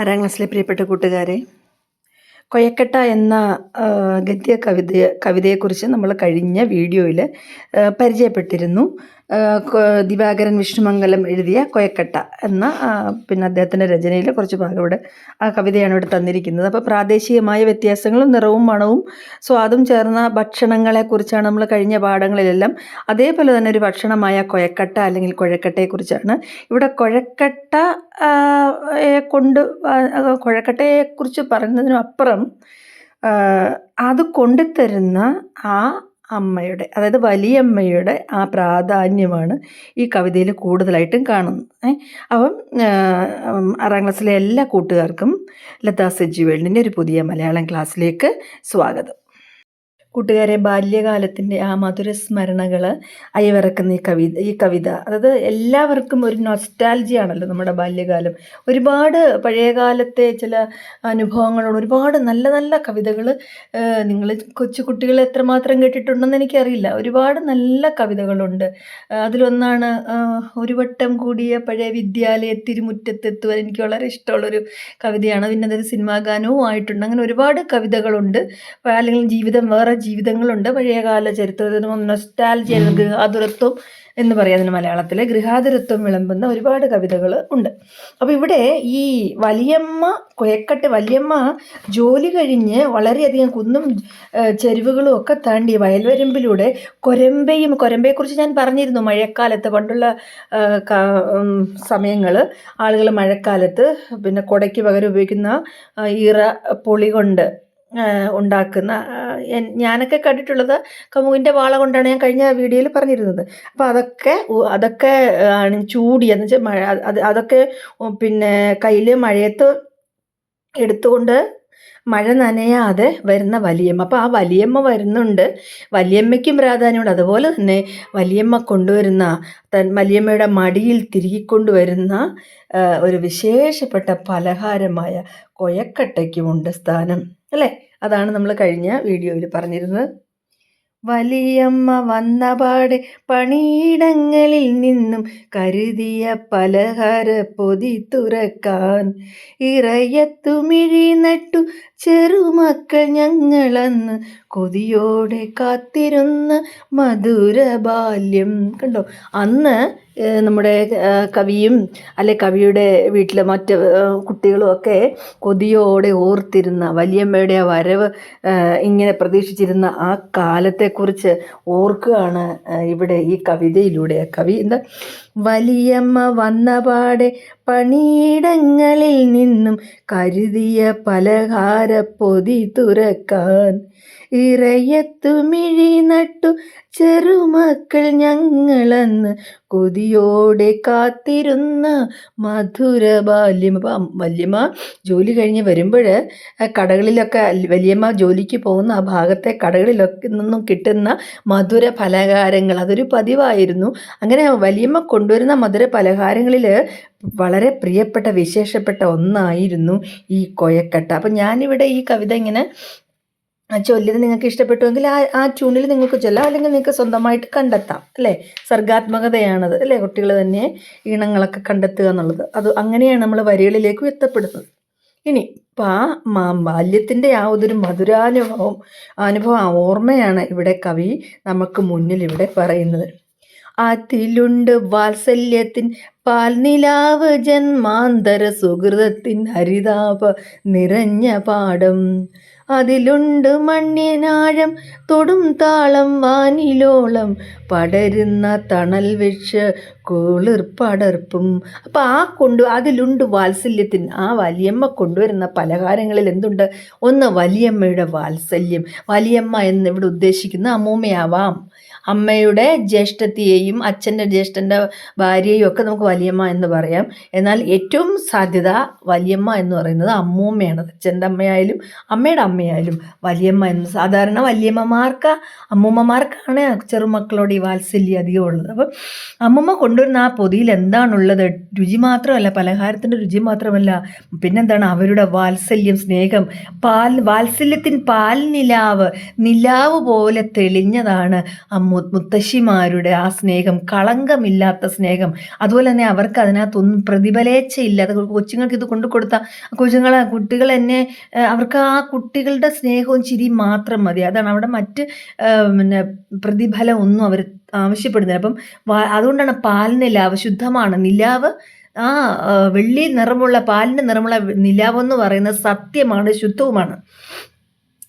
ആറാം ക്ലാസ്സിലെ പ്രിയപ്പെട്ട കൂട്ടുകാരെ കൊയക്കട്ട എന്ന ഗദ്യ കവിത കവിതയെക്കുറിച്ച് നമ്മൾ കഴിഞ്ഞ വീഡിയോയിൽ പരിചയപ്പെട്ടിരുന്നു. ദിവാകരൻ വിഷ്ണുമംഗലം എഴുതിയ കൊയക്കട്ട എന്ന പിന്നെ അദ്ദേഹത്തിന്റെ രചനയിൽ കുറച്ച് ഭാഗം ഇവിടെ ആ കവിതയാണ് ഇവിടെ തന്നിരിക്കുന്നത്. അപ്പോൾ പ്രാദേശികമായ വ്യത്യാസങ്ങളും നിറവും മണവും സ്വാദും ചേർന്ന ഭക്ഷണങ്ങളെക്കുറിച്ചാണ് നമ്മൾ കഴിഞ്ഞ പാഠങ്ങളിലെല്ലാം അതേപോലെ തന്നെ ഒരു ഭക്ഷണമായ കൊയക്കട്ട അല്ലെങ്കിൽ കുഴക്കട്ടയെക്കുറിച്ചാണ് ഇവിടെ കുഴക്കട്ട കൊണ്ട് കുഴക്കട്ടയെക്കുറിച്ച് പറയുന്നതിനും അപ്പുറം അത് കൊണ്ടുതരുന്ന ആ അമ്മയുടെ അതായത് വലിയമ്മയുടെ ആ പ്രാധാന്യമാണ് ഈ കവിതയിൽ കൂടുതലായിട്ടും കാണുന്നത്. അപ്പം ആറാം ക്ലാസ്സിലെ എല്ലാ കൂട്ടുകാർക്കും ലതാ സജ്ജി വേൾഡിന്റെ ഒരു പുതിയ മലയാളം ക്ലാസ്സിലേക്ക് സ്വാഗതം. കൂട്ടുകാരെ ബാല്യകാലത്തിന്റെ ആ മധുര സ്മരണകൾ അയവിറക്കുന്ന ഈ കവിത ഈ കവിത. അതായത് എല്ലാവർക്കും ഒരു നൊസ്റ്റാൽജിയാണല്ലോ നമ്മുടെ ബാല്യകാലം. ഒരുപാട് പഴയകാലത്തെ ചില അനുഭവങ്ങളോട് ഒരുപാട് നല്ല നല്ല കവിതകൾ നിങ്ങൾ കൊച്ചു കുട്ടികൾ എത്രമാത്രം കേട്ടിട്ടുണ്ടെന്ന് എനിക്കറിയില്ല. ഒരുപാട് നല്ല കവിതകളുണ്ട്. അതിലൊന്നാണ് ഒരു വട്ടം കൂടിയ പഴയ വിദ്യാലയ തിരുമുറ്റത്തെത്തുവാൻ എനിക്ക് വളരെ ഇഷ്ടമുള്ളൊരു കവിതയാണ്. പിന്നെ അതൊരു സിനിമാ ഗാനവും ആയിട്ടുണ്ട്. അങ്ങനെ ഒരുപാട് കവിതകളുണ്ട്. അല്ലെങ്കിൽ ജീവിതം വേറെ ജീവിതങ്ങളുണ്ട്. പഴയകാല ചരിത്രത്തിന് നൊസ്റ്റാൽജിയ ഗൃഹാതുരത്വം എന്ന് പറയാം മലയാളത്തിലെ ഗൃഹാതുരത്വം വിളമ്പുന്ന ഒരുപാട് കവിതകൾ ഉണ്ട്. അപ്പോൾ ഇവിടെ ഈ വലിയമ്മ കൊയക്കട്ട് വലിയമ്മ ജോലി കഴിഞ്ഞ് വളരെയധികം കുന്നും ചെരുവുകളും ഒക്കെ താണ്ടി വയൽവരമ്പിലൂടെ കൊരമ്പയും കൊരമ്പയെക്കുറിച്ച് ഞാൻ പറഞ്ഞിരുന്നു മഴക്കാലത്ത് പണ്ടുള്ള സമയങ്ങൾ ആളുകൾ മഴക്കാലത്ത് പിന്നെ കുടയ്ക്ക് പകരം ഉപയോഗിക്കുന്ന ഈറ പൊളി കൊണ്ട് ഉണ്ടാക്കുന്ന ഞാനൊക്കെ കണ്ടിട്ടുള്ളത് കമുകിന്റെ വാള കൊണ്ടാണ് ഞാൻ കഴിഞ്ഞ വീഡിയോയിൽ പറഞ്ഞിരുന്നത്. അപ്പോൾ അതൊക്കെ അതൊക്കെ ആണ് ചൂടി. എന്ന് വെച്ചാൽ മഴ അത് അതൊക്കെ പിന്നെ കയ്യിൽ മഴയത്ത് എടുത്തുകൊണ്ട് മഴ നനയാതെ വരുന്ന വലിയമ്മ. അപ്പോൾ ആ വലിയമ്മ വരുന്നുണ്ട്. വലിയമ്മയ്ക്കും പ്രാധാന്യമുണ്ട്. അതുപോലെ തന്നെ വലിയമ്മ കൊണ്ടുവരുന്ന തൻ വലിയമ്മയുടെ മടിയിൽ തിരികൊണ്ടുവരുന്ന കൊണ്ടുവരുന്ന ഒരു വിശേഷപ്പെട്ട പലഹാരമായ കൊയക്കട്ടയ്ക്കുമുണ്ട് സ്ഥാനം. അല്ലേ? അതാണ് നമ്മൾ കഴിഞ്ഞ വീഡിയോയിൽ പറഞ്ഞിരുന്നത്. വലിയമ്മ വന്ന പാട് പണിയിടങ്ങളിൽ നിന്നും കരുതിയ പലഹാര പൊതി തുറക്കാൻ ഇറയത്തുമിഴി നട്ടു ചെറുമക്കൾ ഞങ്ങളന്ന് കൊതിയോടെ കാത്തിരുന്ന മധുര ബാല്യം കണ്ടോ? അന്ന് നമ്മുടെ കവിയും അല്ലെ കവിയുടെ വീട്ടിലെ മറ്റ് കുട്ടികളും ഒക്കെ കൊതിയോടെ ഓർത്തിരുന്ന വലിയമ്മയുടെ ആ വരവ് ഇങ്ങനെ പ്രതീക്ഷിച്ചിരുന്ന ആ കാലത്തെക്കുറിച്ച് ഓർക്കുകയാണ് ഇവിടെ ഈ കവിതയിലൂടെ. കവി എന്താ? വലിയമ്മ വന്നപാടെ പണിയിടങ്ങളിൽ നിന്നും കരുതിയ പലഹാര പൊതി തുറക്കാൻ ഇറയത്തുമിഴി നട്ടു ചെറുമക്കൾ ഞങ്ങളന്ന് കൊതിയോടെ കാത്തിരുന്ന മധുര ബാല്യം. അപ്പം വല്യമ്മ ജോലി കഴിഞ്ഞ് വരുമ്പോൾ കടകളിലൊക്കെ വലിയമ്മ ജോലിക്ക് പോകുന്ന ആ ഭാഗത്തെ കടകളിലൊക്കെ നിന്നും കിട്ടുന്ന മധുര പലഹാരങ്ങൾ അതൊരു പതിവായിരുന്നു. അങ്ങനെ വലിയമ്മ കൊണ്ടുവരുന്ന മധുര പലഹാരങ്ങളിൽ വളരെ പ്രിയപ്പെട്ട വിശേഷപ്പെട്ട ഒന്നായിരുന്നു ഈ കൊയക്കട്ട. അപ്പം ഞാനിവിടെ ഈ കവിത ഇങ്ങനെ ചൊല്ലിയത് നിങ്ങൾക്ക് ഇഷ്ടപ്പെട്ടുവെങ്കിൽ ആ ആ ട്യൂണിൽ നിങ്ങൾക്ക് ചൊല്ലാം. അല്ലെങ്കിൽ നിങ്ങൾക്ക് സ്വന്തമായിട്ട് കണ്ടെത്താം അല്ലേ? സർഗാത്മകതയാണത് അല്ലേ? കുട്ടികൾ തന്നെ ഈണങ്ങളൊക്കെ കണ്ടെത്തുക എന്നുള്ളത്. അത് അങ്ങനെയാണ് നമ്മൾ വരികളിലേക്ക് എത്തപ്പെടുന്നത്. ഇനി പാ ആ ബാല്യത്തിന്റെ ഒരു മധുരാനുഭവം അനുഭവം ആ ഓർമ്മയാണ് ഇവിടെ കവി നമുക്ക് മുന്നിൽ ഇവിടെ പറയുന്നത്. അതിലുണ്ട് വാത്സല്യത്തിൻ പാൽനിലാവ് ജന്മാന്തര സുഹൃതത്തിൻ ഹരിതാപ നിറഞ്ഞ പാടം അതിലുണ്ട് മണ്ണിനാഴം തൊടും താളം വാനിലോളം. പടരുന്ന തണൽ വെച്ച് കുളിർ പടർപ്പും. അപ്പം ആ കൊണ്ട് അതിലുണ്ട് വാത്സല്യത്തിന് ആ വലിയമ്മ കൊണ്ടുവരുന്ന പലഹാരങ്ങളിൽ എന്തുണ്ട്? ഒന്ന് വലിയമ്മയുടെ വാത്സല്യം. വലിയമ്മ എന്ന് ഇവിടെ ഉദ്ദേശിക്കുന്ന അമ്മൂമ്മയാവാം. അമ്മയുടെ ജ്യേഷ്ഠത്തിയെയും അച്ഛന്റെ ജ്യേഷ്ഠന്റെ ഭാര്യയെയും ഒക്കെ നമുക്ക് വലിയമ്മ എന്ന് പറയാം. എന്നാൽ ഏറ്റവും സാധ്യത വലിയമ്മ എന്ന് പറയുന്നത് അമ്മൂമ്മയാണ്. അച്ഛന്റെ അമ്മയായാലും അമ്മയുടെ അമ്മ അമ്മയായാലും വലിയമ്മ എന്ന് സാധാരണ വലിയമ്മമാർക്ക് അമ്മൂമ്മമാർക്കാണ് ചെറുമക്കളോട് ഈ വാത്സല്യം അധികം ഉള്ളത്. അപ്പം അമ്മമ്മ കൊണ്ടുവരുന്ന ആ പൊതിയിൽ എന്താണുള്ളത്? രുചി മാത്രമല്ല പലഹാരത്തിന്റെ രുചി മാത്രമല്ല പിന്നെന്താണ് അവരുടെ വാത്സല്യം സ്നേഹം. പാൽ വാത്സല്യത്തിൻ പാൽ നിലാവ് നിലാവ് പോലെ തെളിഞ്ഞതാണ് അമ്മു മുത്തശ്ശിമാരുടെ ആ സ്നേഹം കളങ്കമില്ലാത്ത സ്നേഹം. അതുപോലെ തന്നെ അവർക്ക് അതിനകത്തൊന്നും പ്രതിഫലേച്ഛയില്ല. അത് കൊച്ചുങ്ങൾക്ക് ഇത് കൊണ്ടു കൊടുത്ത കൊച്ചുങ്ങളെ കുട്ടികൾ എന്നെ അവർക്ക് ആ കുട്ടികളുടെ സ്നേഹവും ചിരിയും മാത്രം മതി. അതാണ് അവിടെ മറ്റ് പിന്നെ പ്രതിഫലം ഒന്നും അവർ ആവശ്യപ്പെടുന്നില്ല. അപ്പം അതുകൊണ്ടാണ് പാൽ നിലാവ് ശുദ്ധമാണ്. നിലാവ് ആ വെള്ളി നിറമുള്ള പാലിന്റെ നിറമുള്ള നിലാവെന്ന് പറയുന്നത് സത്യമാണ് ശുദ്ധവുമാണ്.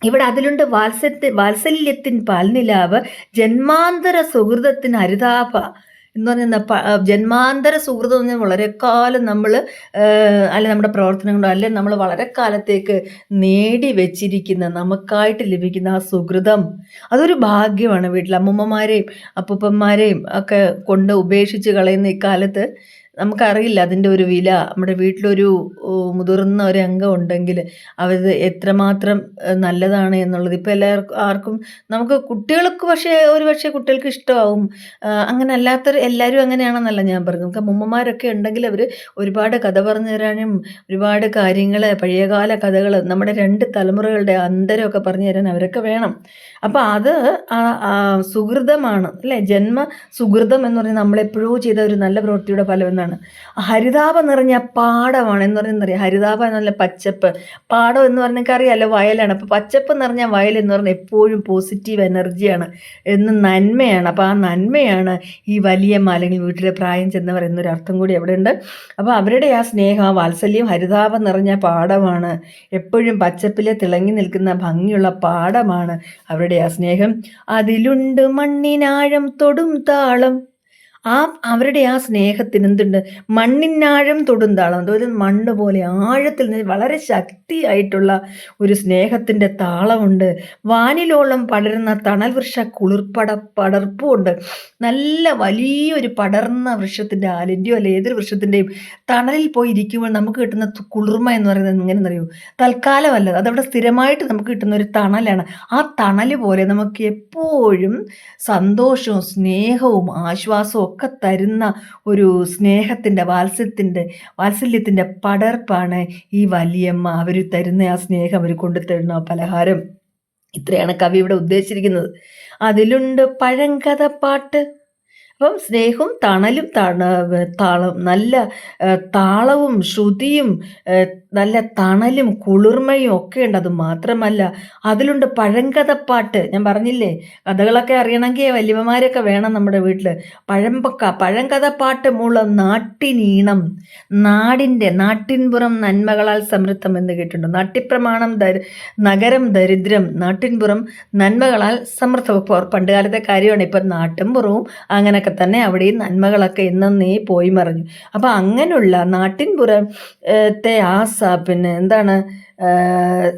ഇവിടെ അതിലുണ്ട് വാത്സല്യ വാത്സല്യത്തിൻ പാൽനിലാവ് ജന്മാന്തര സുഹൃതത്തിന് ഹരിതാഭ. എന്ന് പറയുന്ന പ- ജന്മാന്തര സുഹൃതം എന്ന് പറഞ്ഞാൽ വളരെ കാലം നമ്മൾ അല്ലെ നമ്മുടെ പ്രവർത്തനം കൊണ്ടോ അല്ലെ നമ്മൾ വളരെ കാലത്തേക്ക് നേടി വെച്ചിരിക്കുന്ന നമുക്കായിട്ട് ലഭിക്കുന്ന ആ സുഹൃതം. അതൊരു ഭാഗ്യമാണ് വീട്ടിൽ അമ്മൂമ്മമാരെയും അപ്പൂപ്പന്മാരെയും ഒക്കെ കൊണ്ട് ഉപേക്ഷിച്ച് കളയുന്ന ഇക്കാലത്ത് നമുക്കറിയില്ല അതിന്റെ ഒരു വില. നമ്മുടെ വീട്ടിലൊരു മുതിർന്ന ഒരു അംഗം ഉണ്ടെങ്കിൽ അവർ എത്രമാത്രം നല്ലതാണ് എന്നുള്ളത് ഇപ്പോൾ എല്ലാവർക്കും ആർക്കും നമുക്ക് കുട്ടികൾക്ക് പക്ഷേ ഒരു പക്ഷേ കുട്ടികൾക്ക് ഇഷ്ടമാവും. അങ്ങനെ അല്ലാത്ത എല്ലാവരും അങ്ങനെയാണെന്നല്ല ഞാൻ പറഞ്ഞു നമുക്ക് അമ്മമാരൊക്കെ ഉണ്ടെങ്കിൽ അവർ ഒരുപാട് കഥ പറഞ്ഞു തരാനും ഒരുപാട് കാര്യങ്ങൾ പഴയകാല കഥകൾ നമ്മുടെ രണ്ട് തലമുറകളുടെ അന്തരമൊക്കെ പറഞ്ഞു തരാൻ അവരൊക്കെ വേണം. അപ്പോൾ അത് സുഹൃതമാണ് അല്ലേ? ജന്മ സുഹൃതം എന്ന് പറയുന്നത് നമ്മളെപ്പോഴോ ചെയ്ത ഒരു നല്ല പ്രവൃത്തിയുടെ ഫലം എന്നാണ് ഹരിതാപം നിറഞ്ഞ പാടമാണ് എന്ന് അറിയാം ഹരിതാപം എന്നല്ല പച്ചപ്പ്. പാടം എന്ന് പറഞ്ഞാൽ അറിയാമല്ലോ വയലാണ്. അപ്പോൾ പച്ചപ്പ് നിറഞ്ഞ വയൽ എന്ന് പറഞ്ഞാൽ എപ്പോഴും പോസിറ്റീവ് എനർജിയാണ് എന്ന് നന്മയാണ്. അപ്പോൾ ആ നന്മയാണ് ഈ വലിയ അല്ലെങ്കിൽ വീട്ടിലെ പ്രായം ചെന്നവർ എന്നൊരു അർത്ഥം കൂടി അവിടെ ഉണ്ട് അപ്പോൾ അവരുടെ ആ സ്നേഹം ആ വാത്സല്യം ഹരിതാപം നിറഞ്ഞ പാടമാണ് എപ്പോഴും പച്ചപ്പിലെ തിളങ്ങി നിൽക്കുന്ന ഭംഗിയുള്ള പാടമാണ് അവരുടെ ആ സ്നേഹം. അതിലുണ്ട് മണ്ണിനാഴം തൊടും താളം. ആ അവരുടെ ആ സ്നേഹത്തിന് എന്തുണ്ട്? മണ്ണിനാഴം തൊടും താളം അതായത് മണ്ണ് പോലെ ആഴത്തിൽ നിന്ന് വളരെ ശക്തിയായിട്ടുള്ള ഒരു സ്നേഹത്തിന്റെ താളമുണ്ട്. വാനിലോളം പടരുന്ന തണൽ വൃക്ഷ കുളിർപ്പട പടർപ്പുമുണ്ട്. നല്ല വലിയൊരു പടർന്ന വൃക്ഷത്തിന്റെ ആലിന്റെയോ അല്ലെ ഏതൊരു വൃക്ഷത്തിന്റെയും തണലിൽ പോയി ഇരിക്കുമ്പോൾ നമുക്ക് കിട്ടുന്ന കുളിർമ എന്ന് പറയുന്നത് എങ്ങനെയെന്നറിയോ? തൽക്കാലമല്ല. അതവിടെ സ്ഥിരമായിട്ട് നമുക്ക് കിട്ടുന്ന ഒരു തണലാണ്. ആ തണൽ പോലെ നമുക്ക് എപ്പോഴും സന്തോഷവും സ്നേഹവും ആശ്വാസവും ഒക്കെ തരുന്ന ഒരു സ്നേഹത്തിന്റെ വാത്സല്യത്തിന്റെ വാത്സല്യത്തിന്റെ പടർപ്പാണ് ഈ വലിയമ്മ അവർ തരുന്ന ആ സ്നേഹം അവർ കൊണ്ടു തരുന്ന ആ പലഹാരം. ഇത്രയാണ് കവി ഇവിടെ ഉദ്ദേശിച്ചിരിക്കുന്നത്. അതിലുണ്ട് പഴങ്കഥ പാട്ട്. അപ്പം സ്നേഹവും തണലും തണ താളം നല്ല താളവും ശ്രുതിയും നല്ല തണലും കുളിർമയും ഒക്കെ ഉണ്ട്. അത് മാത്രമല്ല അതിലുണ്ട് പഴങ്കഥപ്പാട്ട്. ഞാൻ പറഞ്ഞില്ലേ കഥകളൊക്കെ അറിയണമെങ്കിൽ വലിയമാരൊക്കെ വേണം നമ്മുടെ വീട്ടിൽ പഴമ്പക്ക പഴങ്കഥപ്പാട്ട് മൂളം നാട്ടിനീണം. നാടിന്റെ നാട്ടിൻപുറം നന്മകളാൽ സമൃദ്ധം എന്ന് കേട്ടിട്ടുണ്ട്. നാട്ടിപ്രമാണം ദരി നഗരം ദരിദ്രം നാട്ടിൻപുറം നന്മകളാൽ സമൃദ്ധം. പണ്ടുകാലത്തെ പണ്ട് കാര്യമാണ്. ഇപ്പം നാട്ടിൻപുറവും അങ്ങനെയൊക്കെ തന്നെ അവിടെയും നന്മകളൊക്കെ എന്നേ പോയി മറിഞ്ഞു. അപ്പോൾ അങ്ങനെയുള്ള നാട്ടിൻപുറത്തെ ആ പിന്നെ എന്താണ്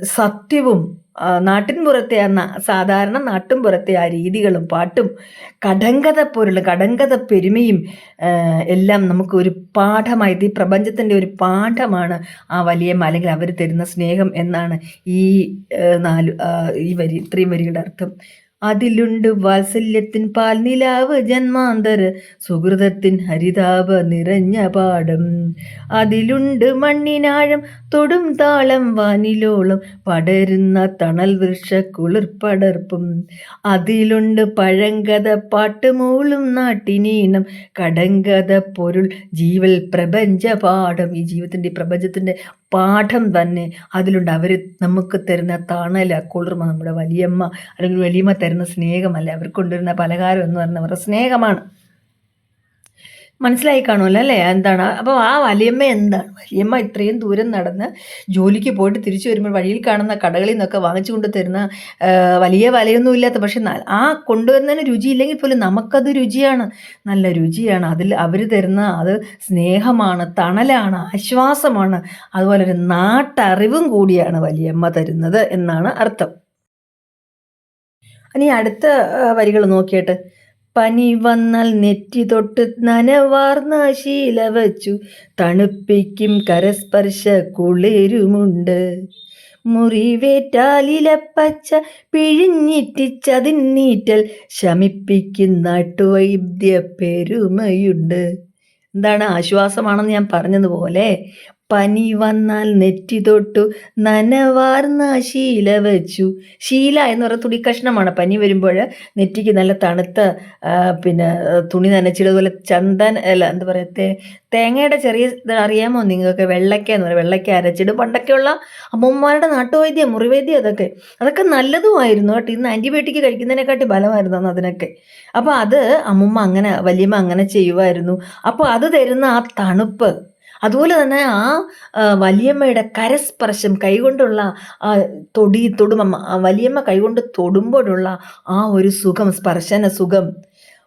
സത്യവും നാട്ടിൻപുറത്തെ ആ സാധാരണ നാട്ടിൻപുറത്തെ ആ രീതികളും പാട്ടും കടങ്കഥ പോലുള്ള കടങ്കഥ പെരുമയും എല്ലാം നമുക്ക് ഒരു പാഠമായി ഈ പ്രപഞ്ചത്തിന്റെ ഒരു പാഠമാണ് ആ വലിയ അല്ലെങ്കിൽ അവർ തരുന്ന സ്നേഹം എന്നാണ് ഈ നാല് ഈ വരി ഇത്രയും വരികളുടെ അർത്ഥം. അതിലുണ്ട് വാത്സല്യത്തിൻ പാൽനിലാവ് ജന്മാന്തര സുഹൃതത്തിൻ ഹരിതാപ നിറഞ്ഞ പാടം അതിലുണ്ട് മണ്ണിനാഴം തൊടും താളം വാനിലോളം പടരുന്ന തണൽ വൃക്ഷ കുളിർപ്പടർപ്പും അതിലുണ്ട് പഴങ്കഥ പാട്ടുമൂളും നാട്ടിനീണം കടങ്കഥ പൊരുൾ ജീവൽ പ്രപഞ്ച പാഠം. ഈ ജീവിതത്തിന്റെ പ്രപഞ്ചത്തിന്റെ പാഠം തന്നെ അതിലുണ്ട്. അവർ നമുക്ക് തരുന്ന തണല കുളിർമ നമ്മുടെ വലിയമ്മ അല്ലെങ്കിൽ വലിയമ്മ തരുന്ന സ്നേഹമല്ല? അവർ കൊണ്ടുവരുന്ന പലഹാരം എന്ന് പറയുന്നത് അവരുടെ സ്നേഹമാണ്. മനസ്സിലായി കാണുമല്ലോ അല്ലേ? എന്താണ്? അപ്പോൾ ആ വലിയമ്മ എന്താണ്? വലിയമ്മ ഇത്രയും ദൂരം നടന്ന് ജോലിക്ക് പോയിട്ട് തിരിച്ചു വരുമ്പോൾ വഴിയിൽ കാണുന്ന കടകളിൽ നിന്നൊക്കെ വാങ്ങിച്ചു കൊണ്ട് തരുന്ന വലിയ വിലയൊന്നും ഇല്ലാത്ത പക്ഷെ ആ കൊണ്ടുവരുന്നതിന് രുചിയില്ലെങ്കിൽ പോലും നമുക്കത് രുചിയാണ്. നല്ല രുചിയാണ്. അതിൽ അവർ തരുന്ന അത് സ്നേഹമാണ് തണലാണ് ആശ്വാസമാണ്. അതുപോലെ ഒരു നാട്ടറിവും കൂടിയാണ് വലിയമ്മ തരുന്നത് എന്നാണ് അർത്ഥം. ഇനി അടുത്ത വരികൾ നോക്കിയിട്ട് പനി വന്നാൽ നെറ്റി തൊട്ട് നനവാർന്ന ശീല വച്ചു. തണുപ്പിക്കും കരസ്പർശ കുളിരുമുണ്ട്. മുറിവേറ്റാലിലപ്പച്ച പിഴിഞ്ഞിട്ടിച്ചതിന്നീറ്റൽ ശമിപ്പിക്കും നാട്ടുവൈദ്യ പെരുമയുണ്ട്. എന്താണ് ആശ്വാസമാണെന്ന് ഞാൻ പറഞ്ഞതുപോലെ പനി വന്നാൽ നെറ്റി തൊട്ടു നനവാർന്ന ശീല വെച്ചു. ശീല എന്ന് പറയുന്ന തുണി കഷ്ണമാണ്. പനി വരുമ്പോൾ നെറ്റിക്ക് നല്ല തണുത്ത പിന്നെ തുണി നനച്ചിടതുപോലെ ചന്ദൻ അല്ല എന്താ പറയുക തേങ്ങയുടെ ചെറിയ ഇത് അറിയാമോ നിങ്ങൾക്ക് വെള്ളക്ക എന്ന് പറയുക വെള്ളക്ക അരച്ചിടും. പണ്ടൊക്കെയുള്ള അമ്മമാരുടെ നാട്ടുവൈദ്യം മുറിവൈദ്യം അതൊക്കെ അതൊക്കെ നല്ലതുമായിരുന്നു കേട്ടോ. ഇന്ന് ആന്റിബയോട്ടിക് കഴിക്കുന്നതിനെക്കാട്ടി ബലമായിരുന്നു അന്ന് അതിനൊക്കെ. അപ്പോൾ അത് അമ്മുമ്മ അങ്ങനെ വലിയമ്മ അങ്ങനെ ചെയ്യുമായിരുന്നു. അപ്പോൾ അത് തരുന്ന ആ തണുപ്പ് അതുപോലെ തന്നെ ആ വലിയമ്മയുടെ കരസ്പർശം കൈകൊണ്ടുള്ള തൊടി തൊടുമ്മ ആ വലിയമ്മ കൈകൊണ്ട് തൊടുമ്പോഴുള്ള ആ ഒരു സുഖം സ്പർശന സുഖം.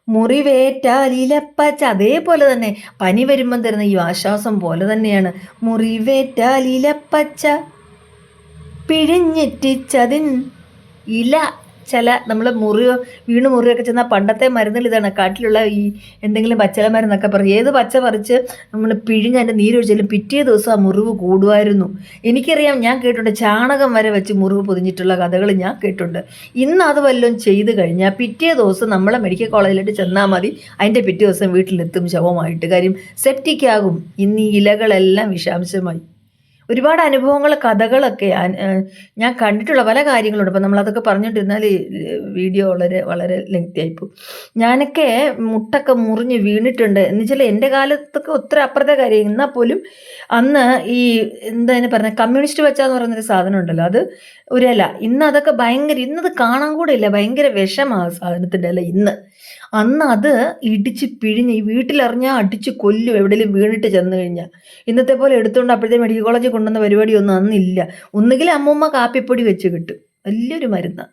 മുറിവേറ്റാൽ ഇലപ്പച്ച അതേപോലെ തന്നെ പനി വരുമ്പം തരുന്ന ഈ ആശ്വാസം പോലെ തന്നെയാണ്. മുറിവേറ്റാൽ ഇലപ്പച്ച പിഴിഞ്ഞെറ്റിച്ചതിൻ ഇല ചില നമ്മൾ മുറി വീണ് മുറിയൊക്കെ ചെന്നാൽ പണ്ടത്തെ മരുന്നിൽ ഇതാണ്. കാട്ടിലുള്ള ഈ എന്തെങ്കിലും പച്ചില മരുന്നൊക്കെ പറയും. ഏത് പച്ച പറിച്ച് നമ്മൾ പിഴിഞ്ഞ് അതിന്റെ നീരൊഴിച്ചാലും പിറ്റേ ദിവസം ആ മുറിവ് കൂടുമായിരുന്നു. എനിക്കറിയാം ഞാൻ കേട്ടിട്ടുണ്ട് ചാണകം വരെ വെച്ച് മുറിവ് പൊതിഞ്ഞിട്ടുള്ള കഥകൾ ഞാൻ കേട്ടിട്ടുണ്ട്. ഇന്ന് അത് വല്ലതും ചെയ്ത് കഴിഞ്ഞാൽ പിറ്റേ ദിവസം നമ്മളെ മെഡിക്കൽ കോളേജിലോട്ട് ചെന്നാൽ മതി. അതിന്റെ പിറ്റേ ദിവസം വീട്ടിലെത്തും ശവമായിട്ട്. കാര്യം സെപ്റ്റിക്കാകും ഇന്ന് ഈ ഇലകളെല്ലാം വിഷാംശമായി. ഒരുപാട് അനുഭവങ്ങൾ കഥകളൊക്കെ ഞാൻ- കണ്ടിട്ടുള്ള പല കാര്യങ്ങളുണ്ട്. അപ്പം നമ്മളതൊക്കെ പറഞ്ഞിട്ടിരുന്നാൽ വീഡിയോ വളരെ വളരെ ലെങ്തി ആയിപ്പോവും ഞാനൊക്കെ മുട്ടൊക്കെ മുറിഞ്ഞ് വീണിട്ടുണ്ട്. എന്ന് വെച്ചാൽ എന്റെ കാലത്തൊക്കെ ഒത്തിരി അപ്പുറത്തെ കാര്യം. എന്നാൽ പോലും അന്ന് ഈ എന്താ എന്നെ പറഞ്ഞ കമ്മ്യൂണിസ്റ്റ് വച്ചാന്ന് പറയുന്നൊരു സാധനം ഉണ്ടല്ലോ. അത് ഒരല്ല ഇന്ന് അതൊക്കെ ഭയങ്കര ഇന്നത് കാണാൻ കൂടെ ഇല്ല. ഭയങ്കര വിഷമാണ് സാധനത്തിന്റെ അല്ല ഇന്ന്. അന്ന് അത് ഇടിച്ച് പിഴിഞ്ഞ് ഈ വീട്ടിലെറിഞ്ഞാൽ അടിച്ച് കൊല്ലും എവിടെയെങ്കിലും വീണിട്ട് ചെന്ന് കഴിഞ്ഞാൽ ഇന്നത്തെ പോലെ എടുത്തുകൊണ്ട് അപ്പോഴത്തെ മെഡിക്കൽ കോളേജിൽ കൊണ്ടുവന്ന പരിപാടിയൊന്നും അന്നില്ല. ഒന്നുകിൽ അമ്മൂമ്മ കാപ്പിപ്പൊടി വെച്ച് കിട്ടും. വലിയൊരു മരുന്ന്.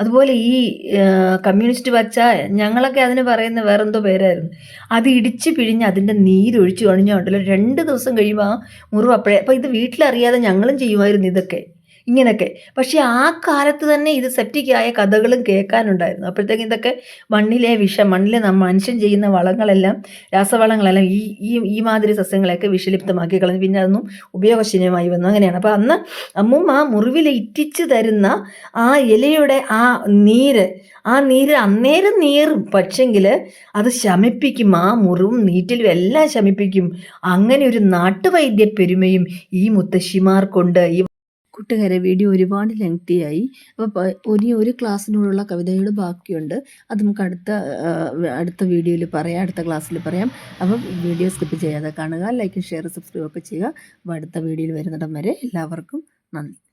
അതുപോലെ ഈ കമ്മ്യൂണിസ്റ്റ് പച്ച ഞങ്ങളൊക്കെ അതിന് പറയുന്ന വേറെന്തോ പേരായിരുന്നു. അത് ഇടിച്ച് പിഴിഞ്ഞ് അതിന്റെ നീരൊഴിച്ച് കഴിഞ്ഞുണ്ടല്ലോ രണ്ട് ദിവസം കഴിയുമ്പോൾ ആ മുറിവ് അപ്പോഴേ. അപ്പോൾ ഇത് വീട്ടിലറിയാതെ ഞങ്ങളും ചെയ്യുമായിരുന്നു ഇതൊക്കെ. ഇങ്ങനെയൊക്കെ. പക്ഷേ ആ കാലത്ത് തന്നെ ഇത് സെപ്റ്റിക്കായ കഥകളും കേൾക്കാനുണ്ടായിരുന്നു. അപ്പോഴത്തേക്കും ഇതൊക്കെ മണ്ണിലെ വിഷം മണ്ണിലെ മനുഷ്യൻ ചെയ്യുന്ന വളങ്ങളെല്ലാം രാസവളങ്ങളെല്ലാം ഈ ഈ ഈ മാതിരി സസ്യങ്ങളെയൊക്കെ വിഷലിപ്തമാക്കി കളഞ്ഞു. പിന്നെ അതൊന്നും ഉപയോഗശൂന്യമായി വന്നു. അങ്ങനെയാണ്. അപ്പോൾ അന്ന് അമ്മുമ്മ മുറിവിൽ ഇറ്റിച്ച് തരുന്ന ആ ഇലയുടെ ആ നീര് ആ നീര് അന്നേരം നീറും. പക്ഷെങ്കിൽ അത് ശമിപ്പിക്കും. ആ മുറിവും നീറ്റലും എല്ലാം ശമിപ്പിക്കും. അങ്ങനെ ഒരു നാട്ടുവൈദ്യ പെരുമയും ഈ മുത്തശ്ശിമാർക്കുണ്ട്. ഈ കൂട്ടുകാരെ വീഡിയോ ഒരുപാട് ലെങ്തിയായി. അപ്പോൾ ഇനി ഒരു ക്ലാസ്സിനോടുള്ള കവിതകൾ ബാക്കിയുണ്ട്. അത് നമുക്ക് അടുത്ത അടുത്ത വീഡിയോയിൽ പറയാം അടുത്ത ക്ലാസ്സിൽ പറയാം. അപ്പം വീഡിയോ സ്കിപ്പ് ചെയ്യാതെ കാണുക ലൈക്ക് ഷെയർ സബ്സ്ക്രൈബ് ഒക്കെ ചെയ്യുക. അപ്പോൾ അടുത്ത വീഡിയോയിൽ വരുന്നിടം വരെ എല്ലാവർക്കും നന്ദി.